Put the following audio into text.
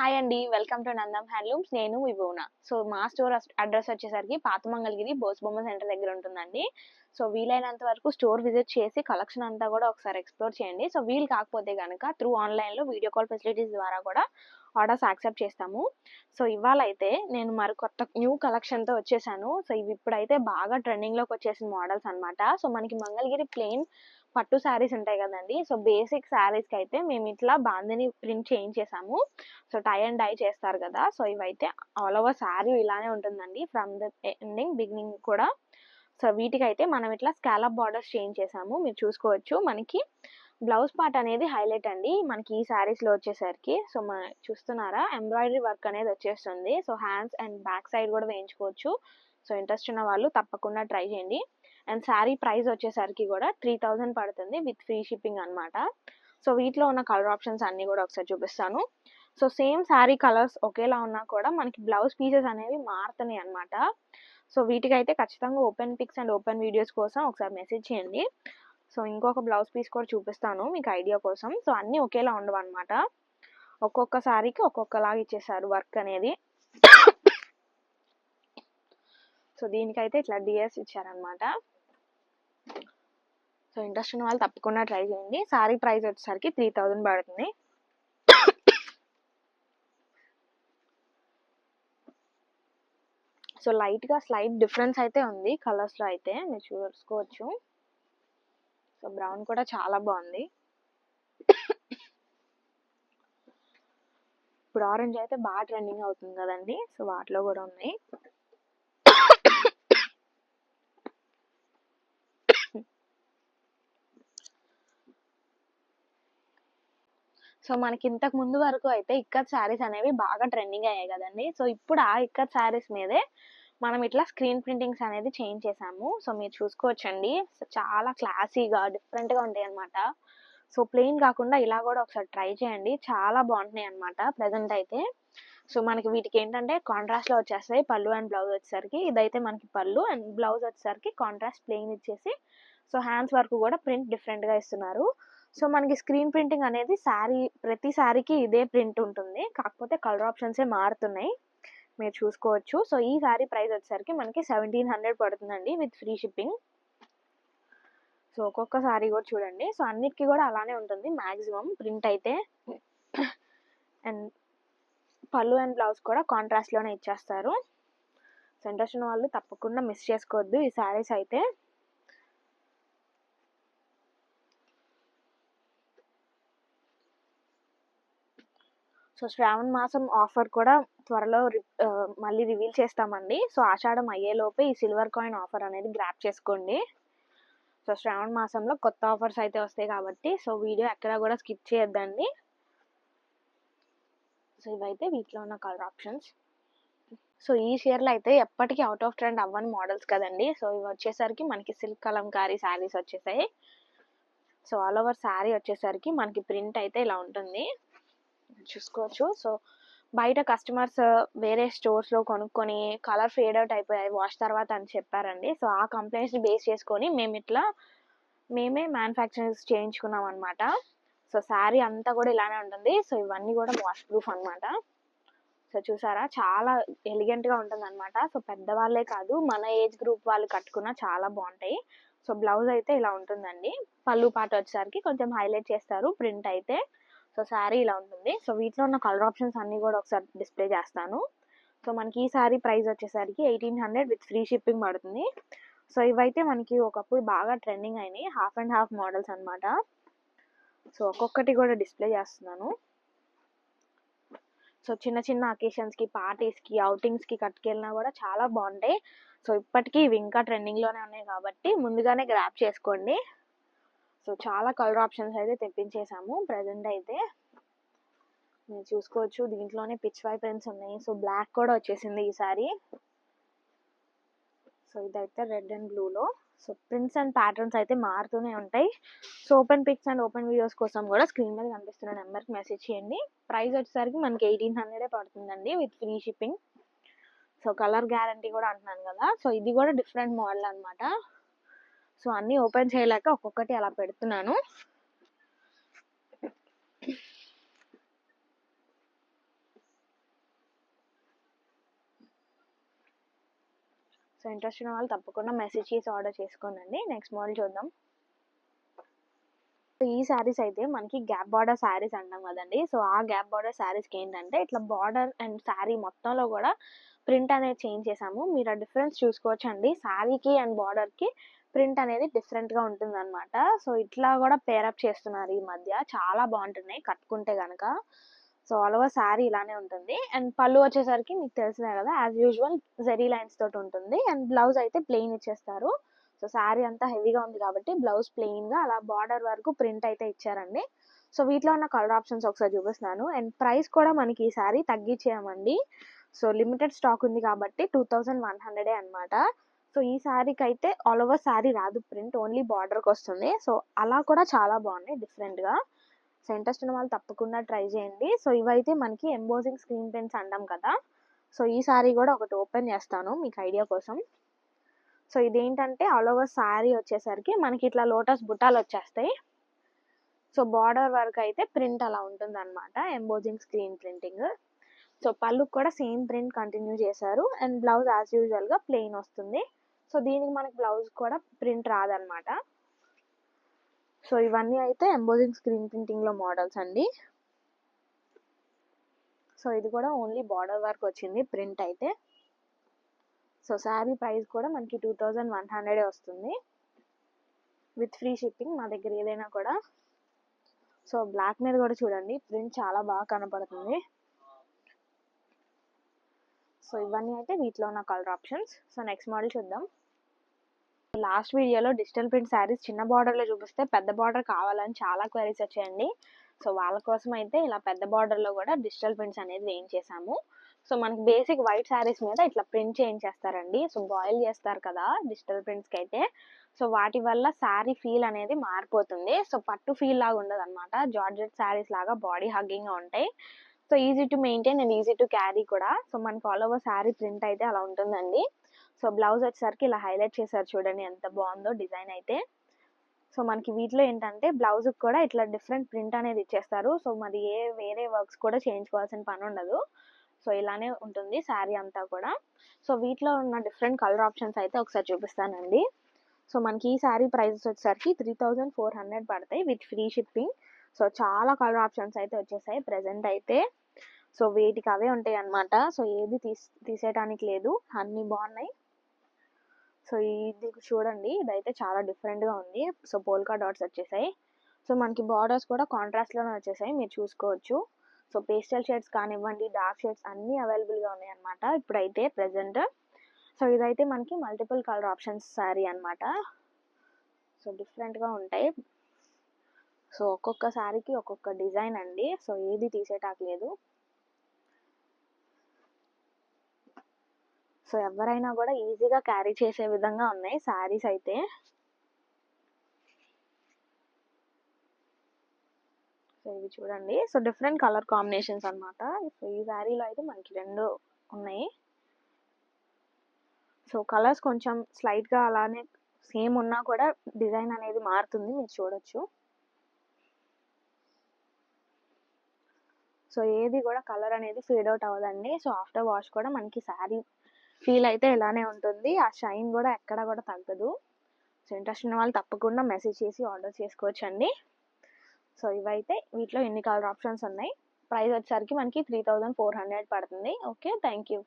Hi అండి welcome to Nandam handlooms నేను విభువన సో మా స్టోర్ అడ్రస్ వచ్చేసరికి పాతమంగళగిరి బోసుబొమ్మ సెంటర్ దగ్గర ఉంటుందండి. సో వీలైనంత వరకు స్టోర్ విజిట్ చేసి కలెక్షన్ అంతా కూడా ఒకసారి ఎక్స్ప్లోర్ చేయండి. సో వీలు కాకపోతే కనుక త్రూ ఆన్లైన్లో వీడియో కాల్ ఫెసిలిటీస్ ద్వారా కూడా ఆర్డర్స్ యాక్సెప్ట్ చేస్తాము. సో ఇవాళ అయితే నేను మరి కొత్త న్యూ కలెక్షన్తో వచ్చేసాను. సో ఇవి ఇప్పుడైతే బాగా ట్రెండింగ్లోకి వచ్చేసిన మోడల్స్ అనమాట సో మనకి మంగళగిరి ప్లెయిన్ పట్టు శారీస్ ఉంటాయి కదండి. సో బేసిక్ శారీస్కి అయితే మేము ఇట్లా బాందిని ప్రింట్ చేయించేసాము. సో టై అండ్ డై చేస్తారు కదా. సో ఇవైతే ఆల్ ఓవర్ శారీ ఇలానే ఉంటుందండి. ఫ్రమ్ ద ఎండింగ్ బిగినింగ్ కూడా. సో వీటికైతే మనం ఇట్లా స్కాలప్ బార్డర్స్ చేంజ్ చేసాము మీరు చూసుకోవచ్చు. మనకి బ్లౌజ్ పార్ట్ అనేది హైలైట్ అండి. మనకి ఈ శారీస్లో వచ్చేసరికి. సో మన చూస్తున్నారా? ఎంబ్రాయిడరీ వర్క్ అనేది వచ్చేస్తుంది. So hands and back side కూడా వేయించుకోవచ్చు. సో ఇంట్రెస్ట్ ఉన్న వాళ్ళు తప్పకుండా ట్రై చేయండి. అండ్ శారీ ప్రైస్ వచ్చేసరికి కూడా త్రీ థౌజండ్ పడుతుంది విత్ ఫ్రీ షిప్పింగ్ అనమాట సో వీటిలో ఉన్న కలర్ ఆప్షన్స్ అన్నీ కూడా ఒకసారి చూపిస్తాను. సో సేమ్ శారీ కలర్స్ ఒకేలా ఉన్నా కూడా మనకి బ్లౌజ్ పీసెస్ అనేవి మారుతున్నాయి అనమాట సో వీటికైతే ఖచ్చితంగా open pics and open videos కోసం ఒకసారి మెసేజ్ చేయండి. సో ఇంకొక బ్లౌజ్ పీస్ కూడా చూపిస్తాను మీకు ఐడియా కోసం. సో అన్నీ ఒకేలా ఉండవు అనమాట ఒక్కొక్క సారీకి ఒక్కొక్కలాగా ఇచ్చేసారు వర్క్ అనేది. సో దీనికైతే ఇట్లా డిఎస్ ఇచ్చారనమాట సో ఇంట్రెస్ట్ ఉన్న వాళ్ళు తప్పకుండా ట్రై చేయండి. సారీ ప్రైస్ వచ్చేసరికి త్రీ థౌజండ్ పడుతుంది. సో లైట్గా స్లైట్ డిఫరెన్స్ అయితే ఉంది కలర్స్లో అయితే మీరు చూసుకోవచ్చు. సో బ్రౌన్ కూడా చాలా బాగుంది. ఇప్పుడు ఆరెంజ్ అయితే బాగా ట్రెండింగ్ అవుతుంది కదండి. సో వాటిలో కూడా ఉన్నాయి. సో మనకి ఇంతకు ముందు వరకు అయితే ఇక్కత్ శారీస్ అనేవి బాగా ట్రెండింగ్ అయ్యాయి కదండి. సో ఇప్పుడు ఆ ఇక్కత్ శారీస్ మీదే మనం ఇట్లా స్క్రీన్ ప్రింటింగ్స్ అనేది చేంజ్ చేసాము సో మీరు చూసుకోవచ్చండి. సో చాలా క్లాసీగా డిఫరెంట్గా ఉంటాయి అనమాట సో ప్లెయిన్ కాకుండా ఇలా కూడా ఒకసారి ట్రై చేయండి. చాలా బాగుంటున్నాయి అనమాట ప్రజెంట్ అయితే. సో మనకి వీటికి ఏంటంటే కాంట్రాస్ట్లో వచ్చేస్తాయి పళ్ళు అండ్ బ్లౌజ్ వచ్చేసరికి. ఇదైతే మనకి పళ్ళు అండ్ బ్లౌజ్ వచ్చేసరికి కాంట్రాస్ట్ ప్లెయిన్ ఇచ్చేసి సో హ్యాండ్స్ వరకు కూడా ప్రింట్ డిఫరెంట్గా ఇస్తున్నారు. సో మనకి స్క్రీన్ ప్రింటింగ్ అనేది శారీ ప్రతి శారీకి ఇదే ప్రింట్ ఉంటుంది. కాకపోతే కలర్ ఆప్షన్సే మారుతున్నాయి. మీరు చూసుకోవచ్చు. సో ఈ శారీ ప్రైస్ వచ్చేసరికి మనకి సెవెంటీన్ హండ్రెడ్ పడుతుందండి విత్ ఫ్రీ షిప్పింగ్ సో ఒక్కొక్క శారీ కూడా చూడండి. సో అన్నిటికీ కూడా అలానే ఉంటుంది. మ్యాక్సిమం ప్రింట్ అయితే అండ్ పళ్ళు అండ్ బ్లౌజ్ కూడా కాంట్రాస్ట్లోనే ఇచ్చేస్తారు. సో వాళ్ళు తప్పకుండా మిస్ చేసుకోవద్దు ఈ శారీస్ అయితే. సో శ్రావణ మాసం ఆఫర్ కూడా త్వరలో మళ్ళీ రివీల్ చేస్తామండి. సో ఆషాఢం అయ్యేలోపే ఈ సిల్వర్ కాయిన్ ఆఫర్ అనేది గ్రాప్ చేసుకోండి. సో శ్రావణ మాసంలో కొత్త ఆఫర్స్ అయితే వస్తాయి కాబట్టి సో వీడియో ఎక్కడా కూడా స్కిప్ చేయొద్దండి. సో ఇవైతే వీటిలో ఉన్న కలర్ ఆప్షన్స్. సో ఈ చీరలు అయితే ఎప్పటికీ అవుట్ ఆఫ్ ట్రెండ్ అవ్వని మోడల్స్ కదండి. సో ఇవి వచ్చేసరికి మనకి సిల్క్ కలంకారీ శారీస్ వచ్చేసాయి. సో ఆల్ ఓవర్ శారీ వచ్చేసరికి మనకి ప్రింట్ అయితే ఇలా ఉంటుంది. చూసుకోవచ్చు. సో బయట కస్టమర్స్ వేరే స్టోర్స్లో కొనుక్కొని కలర్ ఫేడ్ అవుట్ అయిపోయాయి వాష్ తర్వాత అని చెప్పారండి. సో ఆ కంప్లైంట్స్ని బేస్ చేసుకొని మేము ఇట్లా మేమే మ్యానుఫ్యాక్చరింగ్ చేయించుకున్నాం అనమాట సో శారీ అంతా కూడా ఇలానే ఉంటుంది. సో ఇవన్నీ కూడా వాష్ ప్రూఫ్ అనమాట సో చూసారా? చాలా ఎలిగెంట్గా ఉంటుంది అనమాట సో పెద్దవాళ్ళే కాదు మన ఏజ్ గ్రూప్ వాళ్ళు కట్టుకున్న చాలా బాగుంటాయి. సో బ్లౌజ్ అయితే ఇలా ఉంటుందండి. పళ్ళు పాట వచ్చేసరికి కొంచెం హైలైట్ చేస్తారు ప్రింట్ అయితే. సో శారీ ఇలా ఉంటుంది. సో వీటిలో ఉన్న కలర్ ఆప్షన్స్ అన్నీ కూడా ఒకసారి డిస్ప్లే చేస్తాను. సో మనకి ఈ శారీ ప్రైస్ వచ్చేసరికి eighteen hundred with free shipping పడుతుంది. సో ఇవైతే మనకి ఒకప్పుడు బాగా ట్రెండింగ్ అయినాయి. హాఫ్ అండ్ హాఫ్ మోడల్స్ అనమాట సో ఒక్కొక్కటి కూడా డిస్ప్లే చేస్తున్నాను. సో చిన్న చిన్న అకేషన్స్కి పార్టీస్కి అవుటింగ్స్కి కట్టుకెళ్ళినా కూడా చాలా బాగుంటాయి. సో ఇప్పటికీ ఇవి ఇంకా ట్రెండింగ్లోనే ఉన్నాయి కాబట్టి ముందుగానే గ్రాప్ చేసుకోండి. సో చాలా కలర్ ఆప్షన్స్ అయితే తెప్పించేసాము. ప్రజెంట్ అయితే మీరు చూసుకోవచ్చు. దీంట్లోనే పిచ్ వై ప్రింట్స్ ఉన్నాయి. సో బ్లాక్ కూడా వచ్చేసింది ఈసారి. సో ఇదైతే రెడ్ అండ్ బ్లూలో సో ప్రింట్స్ అండ్ ప్యాటర్న్స్ అయితే మారుతూనే ఉంటాయి. So open pics and open videos కోసం కూడా స్క్రీన్ మీద కనిపిస్తున్న నెంబర్కి మెసేజ్ చేయండి. ప్రైస్ వచ్చేసరికి మనకి ఎయిటీన్ హండ్రెడే పడుతుందండి with free shipping so colour guarantee కూడా అంటున్నాను కదా. సో ఇది కూడా డిఫరెంట్ మోడల్ అనమాట సో అన్నీ ఓపెన్ చేయలేక ఒక్కొక్కటి అలా పెడుతున్నాను. సో ఇంట్రెస్ట్ ఉన్న వాళ్ళు తప్పకుండా మెసేజ్ చేసి ఆర్డర్ చేసుకోనండి. నెక్స్ట్ మోడల్ చూద్దాం. సో ఈ శారీస్ అయితే మనకి గ్యాప్ బార్డర్ శారీస్ అంటాం కదండి. సో ఆ గ్యాప్ బార్డర్ శారీస్కి ఏంటంటే ఇట్లా బార్డర్ అండ్ శారీ మొత్తంలో కూడా ప్రింట్ అనేది చేంజ్ చేసాము. మీరు ఆ డిఫరెన్స్ చూసుకోవచ్చు అండి శారీకి అండ్ బార్డర్కి ప్రింట్ అనేది డిఫరెంట్గా ఉంటుంది అనమాట సో ఇట్లా కూడా పేరప్ చేస్తున్నారు ఈ మధ్య. చాలా బాగుంటున్నాయి. కట్టుకుంటే కనుక సో ఆల్ ఓవర్ శారీ ఇలానే ఉంటుంది. అండ్ పళ్ళు వచ్చేసరికి మీకు తెలిసినాయి కదా యాజ్ యూజువల్ జెరీ లైన్స్ తోటి ఉంటుంది. అండ్ బ్లౌజ్ అయితే ప్లెయిన్ ఇచ్చేస్తారు. సో శారీ అంతా హెవీగా ఉంది కాబట్టి బ్లౌజ్ ప్లెయిన్గా అలా బార్డర్ వరకు ప్రింట్ అయితే ఇచ్చారండి. సో వీటిలో ఉన్న కలర్ ఆప్షన్స్ ఒకసారి చూపిస్తున్నాను. అండ్ ప్రైస్ కూడా మనకి ఈ శారీ తగ్గించేయమండి. సో లిమిటెడ్ స్టాక్ ఉంది కాబట్టి టూ థౌజండ్ వన్ హండ్రెడే అనమాట సో ఈ శారీకి అయితే ఆల్ ఓవర్ శారీ రాదు. ప్రింట్ ఓన్లీ బార్డర్కి వస్తుంది. సో అలా కూడా చాలా బాగున్నాయి. డిఫరెంట్గా. సో ఇంట్రెస్ట్ ఉన్న వాళ్ళు తప్పకుండా ట్రై చేయండి. సో ఇవైతే మనకి ఎంబోజింగ్ స్క్రీన్ ప్రింట్స్ అంటాం కదా. సో ఈ శారీ కూడా ఒకటి ఓపెన్ చేస్తాను మీకు ఐడియా కోసం. సో ఇదేంటంటే ఆల్ ఓవర్ శారీ వచ్చేసరికి మనకి ఇట్లా లోటస్ బుట్టాలు వచ్చేస్తాయి. సో బార్డర్ వరకు అయితే ప్రింట్ అలా ఉంటుంది అనమాట ఎంబోజింగ్ స్క్రీన్ ప్రింటింగ్. సో పళ్ళు కూడా సేమ్ ప్రింట్ కంటిన్యూ చేశారు. అండ్ బ్లౌజ్ యాజ్ యూజువల్గా ప్లెయిన్ వస్తుంది. సో దీనికి మనకి బ్లౌజ్ కూడా ప్రింట్ రాదనమాట సో ఇవన్నీ అయితే ఎంబోజింగ్ స్క్రీన్ ప్రింటింగ్లో మోడల్స్ అండి. సో ఇది కూడా ఓన్లీ బార్డర్ వర్క్ వచ్చింది ప్రింట్ అయితే. సో శారీ ప్రైస్ కూడా మనకి టూ థౌజండ్ వన్ హండ్రెడే వస్తుంది. విత్ ఫ్రీ షిప్పింగ్ మా దగ్గర ఏదైనా కూడా. సో బ్లాక్ మీద కూడా చూడండి ప్రింట్ చాలా బాగా కనపడుతుంది. సో ఇవన్నీ అయితే వీటిలో ఉన్న colour options so next model చూద్దాం. లాస్ట్ వీడియోలో డిజిటల్ ప్రింట్ శారీస్ చిన్న బార్డర్లో చూపిస్తే పెద్ద బార్డర్ కావాలని చాలా క్వైరీస్ వచ్చాయండి. సో వాళ్ళ కోసం అయితే ఇలా పెద్ద బార్డర్లో కూడా డిజిటల్ ప్రింట్స్ అనేది వేయించేసాము సో మనకి బేసిక్ వైట్ శారీస్ మీద ఇట్లా ప్రింట్ చేయించేస్తారండి. సో బాయిల్ చేస్తారు కదా డిజిటల్ ప్రింట్స్కి అయితే. సో వాటి వల్ల శారీ ఫీల్ అనేది మారిపోతుంది. సో పట్టు ఫీల్ లాగా ఉండదు అనమాట జార్జెట్ శారీస్ లాగా బాడీ హగ్గింగ్గా ఉంటాయి. So easy to maintain and easy to carry కూడా. సో మనకి ఆల్ ఓవర్ శారీ ప్రింట్ అయితే అలా ఉంటుందండి. సో బ్లౌజ్ వచ్చేసరికి ఇలా హైలైట్ చేశారు చూడండి ఎంత బాగుందో డిజైన్ అయితే. సో మనకి వీటిలో ఏంటంటే బ్లౌజ్కి కూడా ఇట్లా డిఫరెంట్ ప్రింట్ అనేది ఇచ్చేస్తారు. సో మరి ఏ వేరే వర్క్స్ కూడా చేయించుకోవాల్సిన పని ఉండదు. సో ఇలానే ఉంటుంది శారీ అంతా కూడా. సో వీటిలో ఉన్న డిఫరెంట్ కలర్ ఆప్షన్స్ అయితే ఒకసారి చూపిస్తానండి. సో మనకి ఈ శారీ ప్రైజెస్ వచ్చేసరికి త్రీ థౌజండ్ ఫోర్ హండ్రెడ్ పడతాయి విత్ ఫ్రీ షిప్పింగ్. సో చాలా కలర్ ఆప్షన్స్ అయితే వచ్చేసాయి ప్రజెంట్ అయితే. సో వేటికి అవే ఉంటాయి అన్నమాట సో ఏది తీస్ తీసేయటానికి లేదు. అన్నీ బాగున్నాయి. సో ఇది చూడండి. ఇదైతే చాలా డిఫరెంట్గా ఉంది. సో పోల్కా డాట్స్ వచ్చేసాయి. సో మనకి బార్డర్స్ కూడా కాంట్రాస్ట్లోనే వచ్చేసాయి. మీరు చూసుకోవచ్చు. సో పేస్టల్ షేడ్స్ కానివ్వండి డార్క్ షేడ్స్ అన్నీ అవైలబుల్గా ఉన్నాయి అనమాట ఇప్పుడైతే ప్రజెంట్. సో ఇదైతే మనకి మల్టిపుల్ కలర్ ఆప్షన్స్ శారీ అనమాట సో డిఫరెంట్గా ఉంటాయి. సో ఒక్కొక్క శారీకి ఒక్కొక్క డిజైన్ అండి. సో ఏది తీసేటాకలేదు సో ఎవరైనా కూడా ఈజీగా క్యారీ చేసే విధంగా ఉన్నాయి శారీస్ అయితే. సో ఇవి చూడండి. సో డిఫరెంట్ కలర్ కాంబినేషన్స్ అన్నమాట. సో ఈ శారీలో అయితే మనకి రెండు ఉన్నాయి. సో కలర్స్ కొంచెం స్లైట్గా అలానే సేమ్ ఉన్నా కూడా డిజైన్ అనేది మారుతుంది. మీరు చూడొచ్చు. సో ఏది కూడా కలర్ అనేది ఫేడ్ అవుట్ అవ్వదండి. సో ఆఫ్టర్ వాష్ కూడా మనకి శారీ ఫీల్ అయితే ఇలానే ఉంటుంది. ఆ షైన్ కూడా ఎక్కడ కూడా తగ్గదు. సో ఇంట్రెస్ట్ ఉన్న వాళ్ళు తప్పకుండా మెసేజ్ చేసి ఆర్డర్ చేసుకోవచ్చు అండి సో ఇవైతే వీటిలో ఎన్ని కలర్ ఆప్షన్స్ ఉన్నాయి. ప్రైస్ వచ్చేసరికి మనకి త్రీ థౌజండ్ ఫోర్ హండ్రెడ్ పడుతుంది. Okay thank you.